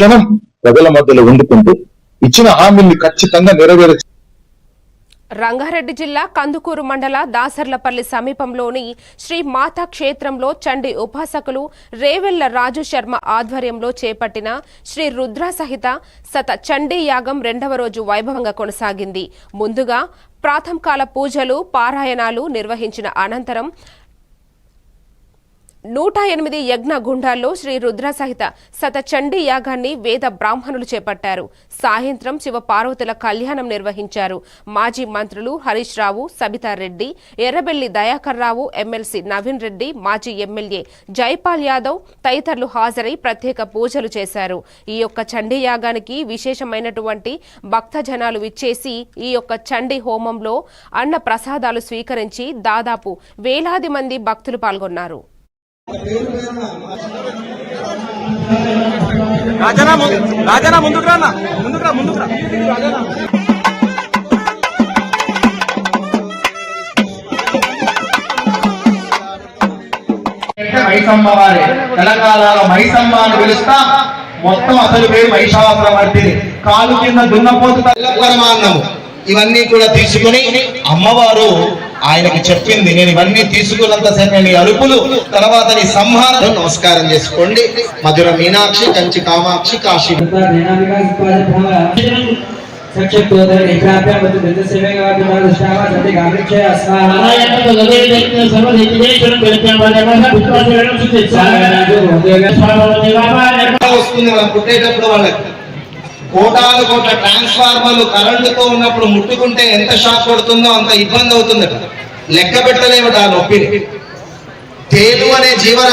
క్షణం ప్రజల మధ్యలో వండుకుంటూ ఇచ్చిన హామీల్ని ఖచ్చితంగా నెరవేర్చ రంగారెడ్డి జిల్లా కందుకూరు మండల దాసర్లపల్లి సమీపంలోని శ్రీ మాతా క్షేత్రంలో చండి ఉపాసకులు రేవెల్ల రాజు శర్మ ఆధ్వర్యంలో చేపట్టిన శ్రీ రుద్ర సహిత సత చండీ యాగం రెండవ రోజు వైభవంగా కొనసాగింది. ముందుగా ప్రాథంకాల పూజలు పారాయణాలు నిర్వహించిన అనంతరం నూట ఎనిమిది యజ్ఞ గుండాల్లో శ్రీ రుద్ర సహిత శతచండీ యాగాన్ని వేద బ్రాహ్మణులు చేపట్టారు. సాయంత్రం శివ పార్వతుల కళ్యాణం నిర్వహించారు. మాజీ మంత్రులు హరీష్ రావు సబితారెడ్డి ఎర్రబెల్లి దయాకర్ రావు ఎమ్మెల్సీ నవీన్ రెడ్డి మాజీ ఎమ్మెల్యే జైపాల్ యాదవ్ తదితరులు హాజరై ప్రత్యేక పూజలు చేశారు. ఈ యొక్క చండీ యాగానికి విశేషమైనటువంటి భక్తజనాలు విచ్చేసి ఈ యొక్క చండీ హోమంలో అన్న ప్రసాదాలు స్వీకరించి దాదాపు వేలాది మంది భక్తులు పాల్గొన్నారు. రాజనా ముందు రాజనా ముందుకు రా అన్న. ముందుకు రా ముందుకు రా. రాజనా మైసమ్మ వారే తెలంగాణలో మైసమ్మ అని పిలుస్తా. మొత్తం అసలు పేరు మహిషాసుర మర్దిని కాలు కింద దున్నపోతు పరమాన్నము ఇవన్నీ కూడా తీసుకుని అమ్మవారు ఆయనకి చెప్పింది నేను ఇవన్నీ తీసుకున్నంతసేపు నీ అరుపులు తర్వాత నీ సంహారం నమస్కారం చేసుకోండి. మధుర మీనాక్షి కంచి కామాక్షి కాశీ. వస్తుంది మనం పుట్టేటప్పుడు వాళ్ళకి. కోటాను కోట్ల ట్రాన్స్ఫార్మర్లు కరెంటుతో ఉన్నప్పుడు ముట్టుకుంటే ఎంత షాక్ కొడుతుందో అంత ఇబ్బంది అవుతుందట లెక్క పెట్టలేమట ఆ నొప్పిని. తేలు అనే జీవరా